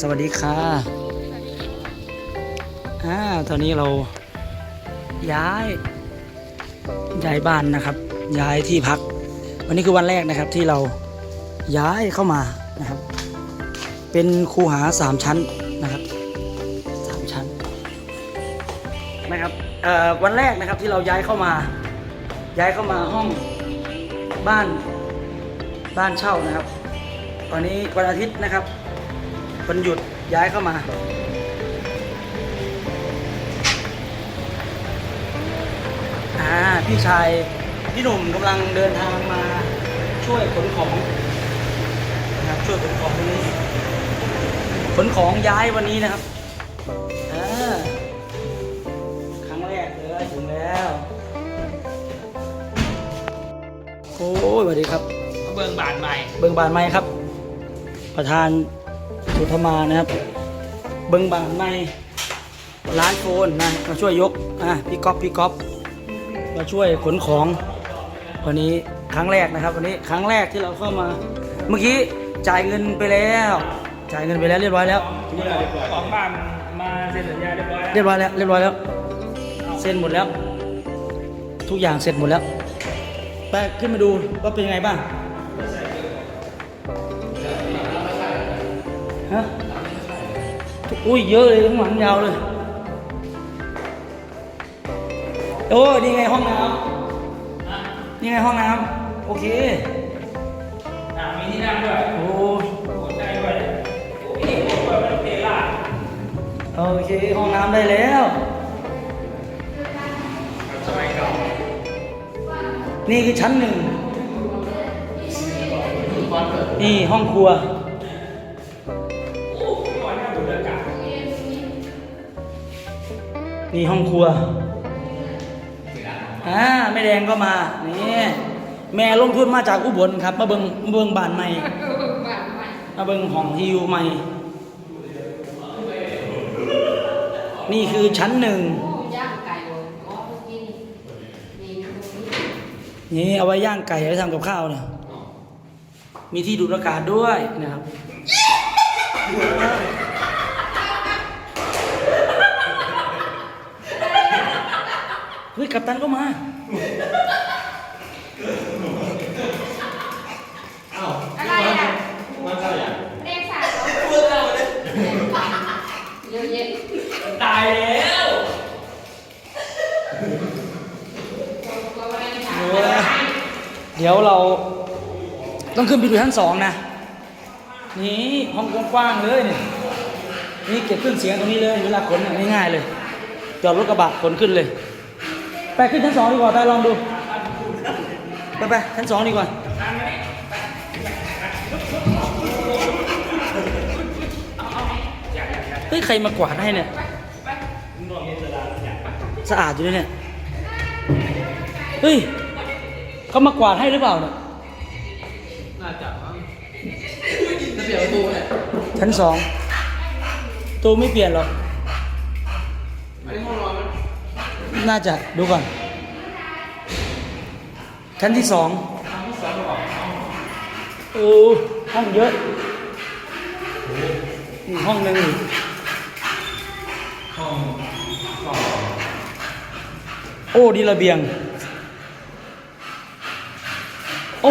สวัสดีค่ะอ่าตอนนี้เราย้ายย้ายบ้านนะครับ ย้ายที่พัก วันนี้คือวันแรกนะครับที่เราย้ายเข้ามานะครับ เป็นคูหาสามชั้นนะครับสามชั้นนะครับวันแรกนะครับที่เราย้ายเข้ามา ย้ายเข้ามาห้องบ้านบ้านเช่านะครับ ตอนนี้วันอาทิตย์นะครับ วันหยุดย้ายเข้ามา อ่า พี่ชายพี่หนุ่มกำลังเดินทางมาช่วยขนของนะครับช่วยขนของวันนี้ขนของย้ายวันนี้นะครับอ่าครั้งแรกเลยถึงแล้วโอ้ยสวัสดีครับ เบิ่งบานใหม่ เบิงบานไม้ครับ ประธาน สุธมานะครับ เบิงบานไม้ร้านโฟนนะมาช่วยยกอะพี่ก๊อฟพี่ก๊อฟมาช่วยขนของ วันนี้ครั้งแรกนะครับ วันนี้ครั้งแรกที่เราเข้ามา เมื่อกี้จ่ายเงินไปแล้ว จ่ายเงินไปแล้วเรียบร้อยแล้วของบ้านมาเซ็นสัญญาเรียบร้อยแล้วเรียบร้อยแล้วเรียบร้อยแล้วเซ็นหมดแล้ว ทุกอย่างเสร็จหมดแล้วไปขึ้นมาดูว่าเป็นยังไงบ้าง ฮะอุ้ยเยอะเลยข้างหลังยาวเลย โอ้นี่ไงห้องน้ำนี่ไงห้องน้ำโอเคอ่ามีที่นั่งด้วย โอ้โอ้ได้ด้วยโอ้ยโอ้ยไม่ต้องเทล่าโอเคห้องน้ำได้แล้วสมัยเก่านี่คือชั้นหนึ่งนี่ห้องครัว นี่ห้องครัว อ่าแม่แดงก็มา นี่ แม่ลงทุนมาจากอุบลครับ มาเบิงมาเบิงบ้านใหม่ มาเบิงห้องที่อยู่ใหม่ นี่คือชั้นหนึ่งย่างไก่บ่อ๋อเมื่อกี้นี่นี่ตรงนี้นี่เอาไว้ย่างไก่ไว้ทำกับข้าวเนี่ย มีที่ดูดอากาศด้วยนะครับ ฮ้ยกัปตันก็มาอะไรอะเรียกสาวเยอะแยะตายแล้วเราอะไรถามเดี๋ยวเราต้องขึ้นไปดูชั้นสองนะ นี่ห้องกว้างๆเลยเนี่ยนี่เก็บเครื่องเสียงตรงนี้เลยเวลาขนเนี่ยง่ายๆเลย จอดรถกระบะขนขึ้นเลย ไปขึ้นชั้นสองดีกว่าไปลองดู ไปไปชั้นสองดีกว่าเฮ้ยใครมากวาดให้เนี่ยสะอาดอยู่เลยเนี่ยเฮ้ยเขามากวาดให้หรือเปล่าเนี่ยน่าจะมั้งจะเปลี่ยนประตูเนี่ยชั้นสองตัวไม่เปลี่ยนหรอก อันนี้ห้องนอนมั น่าจะดูก่อน ชั้นที่สองห้องที่สองหรอโอ้ห้องเยอะอีกห้องหนึ่งอีกห้องสองโอ้ดีระเบียง โอ้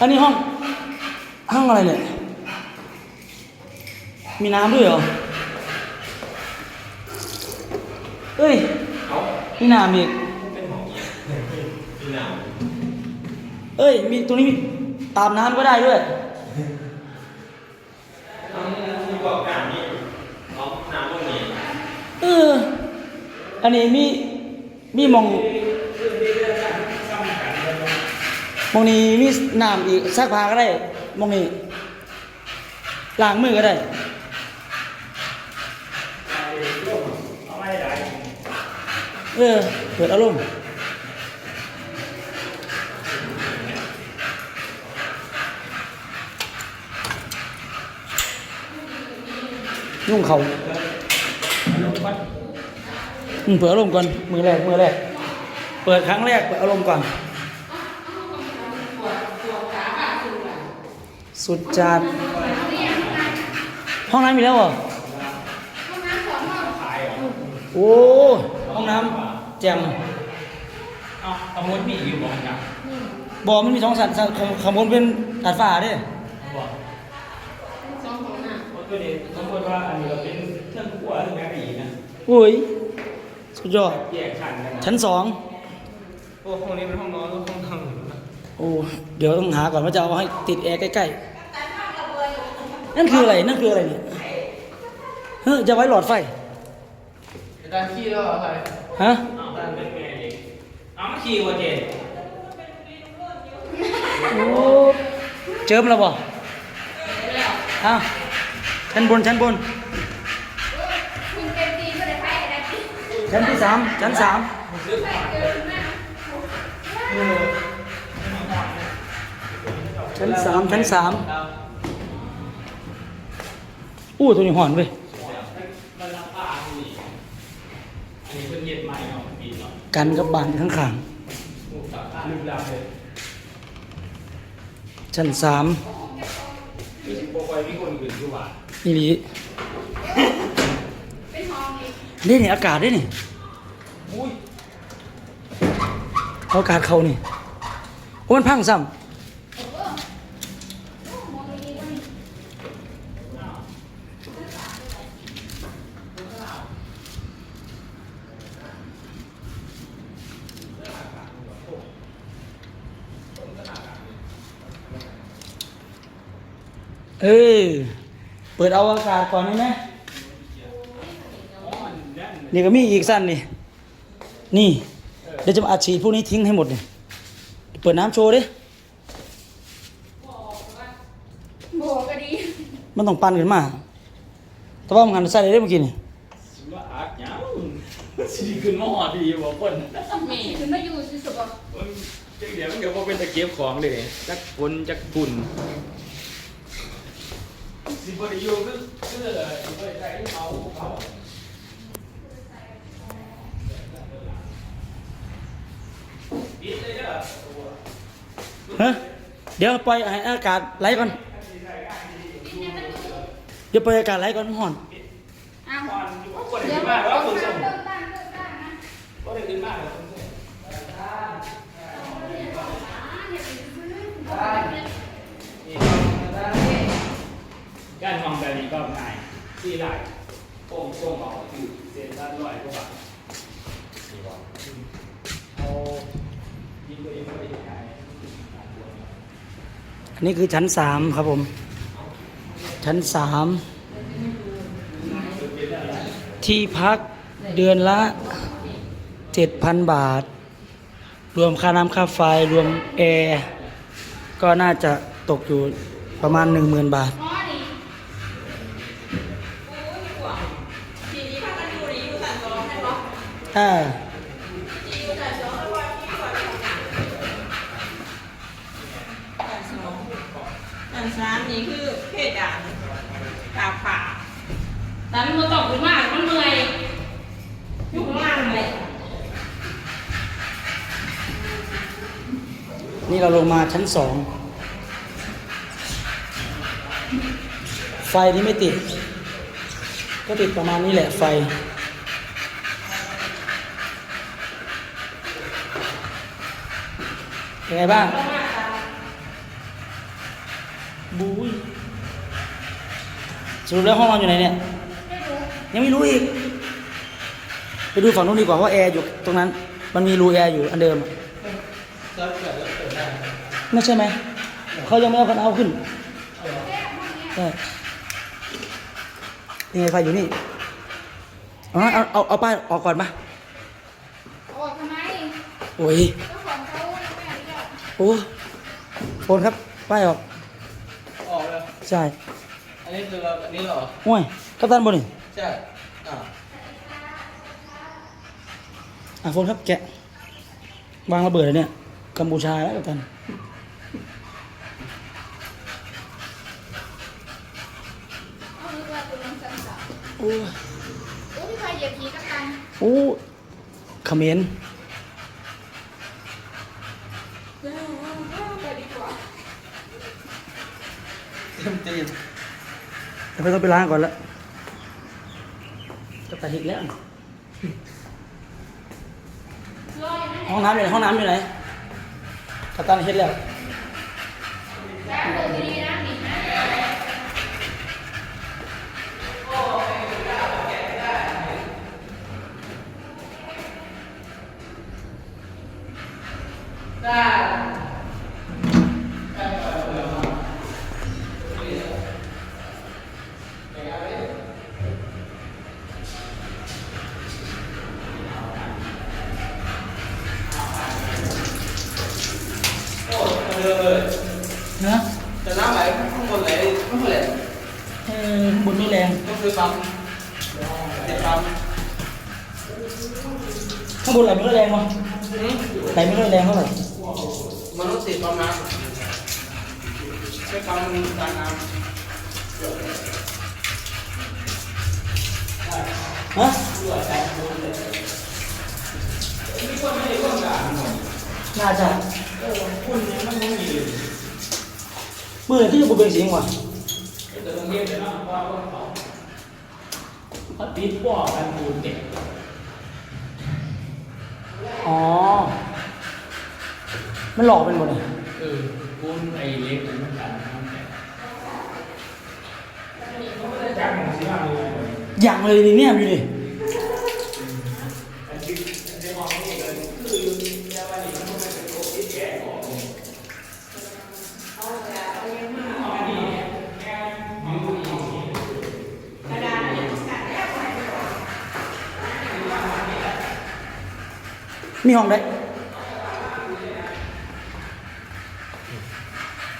อันนี้ห้อง ห้องอะไรเนี่ย มีน้ำด้วยเหรอ เอ้ย น้ำอีกเป็นห้องมีน้เอ้ย มีตรงนี้มีตามน้ำก็ได้ด้วยเอออันนี้มีมีมองมองนี้มีน้ำอีกซักผ้าก็ได้มองนี้ล้างมือก็ได้ เอาไม่ได้ เออเปิดอารมณ์ยุ่งเขาอืมเปิดอารมณ์ก่อน มือแรก มือแรก เปิดครั้งแรก เปิดอารมณ์ก่อน สุดจัด ห้องน้ำมีแล้วเหรอห้องน้ำสองห้องโอ้ ห้องน้ำ จ่มเอาเอามดมีอยู่บอกกันบ่อมันมีสองสันสันขขางบนเป็นดาดฟ้าเด้บอกสองห้องน่ะก็เด็กสมมติว่าอันนี้เราเป็นเครื่องคั่วเครื่องแกงอีนะอุ้ยสุดยอดแยกชั้นกันนะชั้นสองโอ้ห้องนี้เป็นห้องนอนก็ห้องทำนะโอ้เดี๋ยวต้องหาก่อนว่าจะเอาให้ติดแอร์ใกล้ๆนั่นคืออะไรนั่นคืออะไรเนี่ยเฮ้ยจะไว้หลอดไฟอาจารย์ขี้แล้วเหรอใครฮะอ้าวอา จารย์เป็นไงเองอ้ามาขี้วะเจนโอ้เจิมแล้วบ่อ้าวชั้นบนชั้นบน ชั้นที่สามชั้นสามชั้นสามชั้นสามอู้ตัวนี้หอนเว้ย มันรับผ้าที่อันนี้เป็นเย็ดใหม่เนาะปีเนาะ กันกับบานข้างขางหมูสับผ้าลึกลับเลยๆชั้นสามคือสิบโปรไฟล์มีคนอื่นคือว่านี่ลีเป็นห้องนี้นี่นี่อากาศด้วยนี่อุ้ยเอาอากาศเขานี่โอ้มันพังซ้มองดีๆก็นี่ำ เออ เปิดเอาอากาศก่อนได้ไหมนี่ก็มีอีกสั้นนี่ นี่ เดี๋ยวจะมาอัดฉีดพวกนี้ทิ้งให้หมดเลยเปิดน้ำโชว์ดิ โบก็ดีมันต้องปั่นขึ้นมา แต่ว่ามันหันใส่ได้เมื่อกี้นี่ว่าอาร์ตยังสีขึ้นมาหอดีบอกคนแม่คือมาอยู่สิสุบอกมันจังเดี๋ยวมันเดี๋ยวพอเป็นตะเกียบของเลยจักฝนจักฝุ่น สิบริยูคือคือสิบริใจเขาเขาฮะเดี๋ยวปล่อยให้อากาศไหลก่อนเดี๋ยวปล่อยอากาศไหลก่อนมันห่อนอ้าวก่อนอยู่ว่าคนเดี๋ยว การมองแบบนี้ก็ง่ายที่ไหลโป่งโป่งออกคือเส้นด้านลอยกว่าบาทเอายิงตัวเองไม่ได้ยังไงอันนี้คือชั้นสามครับผม ชั้นสามที่พักเดือนละเจ็ดพันบาท รวมค่าน้ำค่าไฟรวมแอร์ก็น่าจะตกอยู่ประมาณหนึ่งหมื่นบาท อ๋อนี่อ่าอันสามนี่คือเพศด่านตาผ่าแต่มันมาตกขึ้นมามันเมื่อยยู่ข้างล่างเลยนี่เราลงมาชั้นสอง ไฟนี่ไม่ติด ก็ติดประมาณนี้แหละไฟ เป็นไงบ้าง บุ้ยสรุปแล้วห้องนอนอยู่ไหนเนี่ย ยังไม่รู้อีก ไปดูฝั่งนู้นดีกว่าว่าแอร์อยู่ตรงนั้น มันมีรูแอร์อยู่อันเดิมอะแล้วเกิดแล้วเกิดได้ไม่ใช่ไหม เขายังไม่เอาคันเอาขึ้นใช่ยังไงไฟอยู่นี่เอาเอาเอาเอาป้ายออกก่อนมาออกทำไมโอ้ย โอ้โฟนครับป้ายออก ออกแล้วใช่อันนี้คือเราอันนี้เหรอโอ้ยกัปตันบนนี่ใช่ อ่าอะโฟนครับแกะ วางระเบิดเลยเนี่ย กัมพูชาแล้วกัปตัน เอานึกว่าตัวน้องสันสาวโอ้ยโอ้พี่พายเหยียบผีกับกัน โอ้เขมร ไปดีกว่า เต็มตีนแต่ไม่ต้องไปล้างก่อนละจะตัดหิกแล้วห้องน้ำอยู่ไหนห้องน้ำอยู่ไหนกัปตันเฮ็ดแล้ว นะจะน้ำไหลข้างบนไหลข้างบนไหลเออข้างบนไม่แรงต้องซื้อปั๊มเด็ดปั๊มข้างบนไหลไม่ค่อยแรงมั้งไหลไม่ค่อยแรงเท่าไหร่มันต้องติดปั๊มน้ำใช้ปั๊มการน้ฮะน่าจะ มือที่จะบุเป็นเสียงว่ะแต่ตรงนี้เนาะว่าว่าเขาเขาติดบ่อกันปูนเด็กอ๋อ มันหลอกเป็นหมดเลยเออปูนไอ้เล็กมันกันมันแตกจักหมูสิมาเลยอย่างเลยนี่เนี่ยอยู่ดิ อันที่อันที่มองนี่เลยคือแค่ว่านี่มันไม่เป็นตัวที่แก่ออกเลยอันนี้แค่อยู่ที่ กระดานเนี่ยกัดแล้วไป มีห้องได้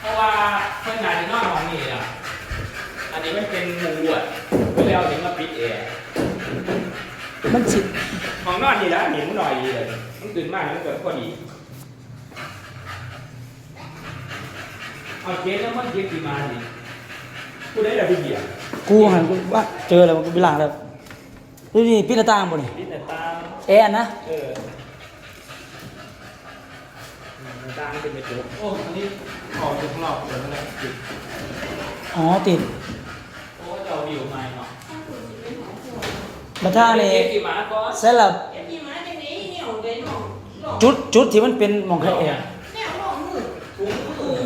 เพราะว่าเพื่อนนายที่นอกของนี่อะอันนี้มันเป็นมุงบวชเวลาถึงมาปิดแอร์มันสิของนอนนี่แล้วเห็นมันหน่อยดีเลยมันตื่นมากมันเกิดพอดีเอาเจ๊แล้วมันเจ๊กี่มาดิกูได้แต่พี่เบียร์กูหันกูว่าเจอแล้วกูไปล้างแล้วดูนี่ปิดหน้าต่างบ่นี่นี่แต่ตามแอร์นะเออ ตามเป็นไปจุกำโอ้อันนี้ออกจากข้างนอกเดี๋ยวมันติดอ๋อติดโอ้เจ้าวิวใหม่เนาะมาท่านี่เจ๊กี่มาก็เสร็จแล้วเอ็มยี่มาจังนี้เนี่ยเอาเลยเนาะหลอกจุดจุดที่มันเป็นหมองแค่แอร์เนี่ยหลอกมือถุงมือ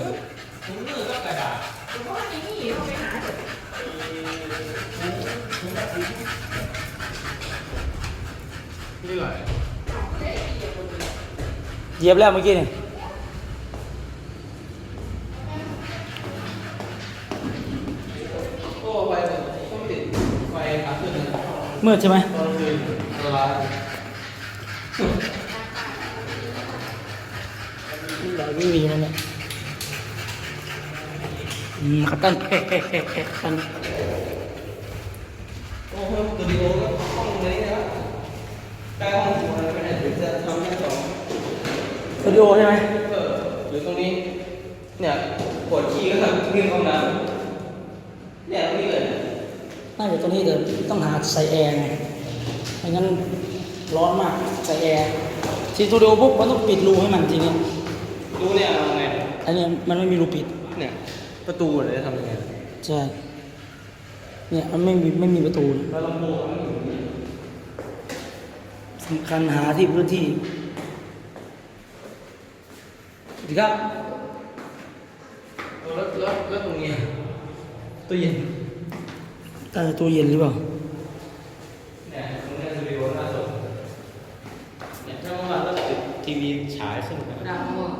ถุงมือก็กระดาษเพราะว่านี่นี่เขาไปหาเถอะนี่ไหลเหยียบแล้วเมื่อกี้นี่ โอ้ไฟต้องติดไฟขาขึ้นนะ มืดใช่ไหมตอนคืนละลายไหลไม่มีนั่นแหละอืมขับตั้นเอ๊ะเอ๊ะเอ๊ะเอ๊ะกันโอ้โหสตูดิโอก็ห้องนี้นะใกล้ห้องหัวเลยไม่ได้ถึงจะทำชั้นสองสตูดิโอใช่ไหมเออหรือตรงนี้ เนี่ยปวดขี้ก็ทำขึ้นห้องน้ำเนี่ยตรงนี้เลย น่าจะตัวนี้เดี๋ยวต้องหาใส่แอร์ไงไม่งั้นร้อนมากใส่แอร์ที่สตูดิโอปุ๊บมันต้องปิดรูให้มันทีนี้ดูเนี่ยเอาไงอันนี้มันไม่มีรูปิดเนี่ยประตูเลยทำยังไงใช่เนี่ยมันไม่มีไม่มีประตูแล้วลำโพงสำคัญหาที่พื้นที่สวัสดีครับแล้วแล้วแล้วตรงนี้ตู้เย็น ใต้ตู้เย็นหรือเปล่าเนี่ยตรงนี้สตูดิโอหน้าสดเนี่ยถ้าเมื่อวานก็ติดทีวีฉายขึ้นไปดำหมดจริงก็ดำอะไร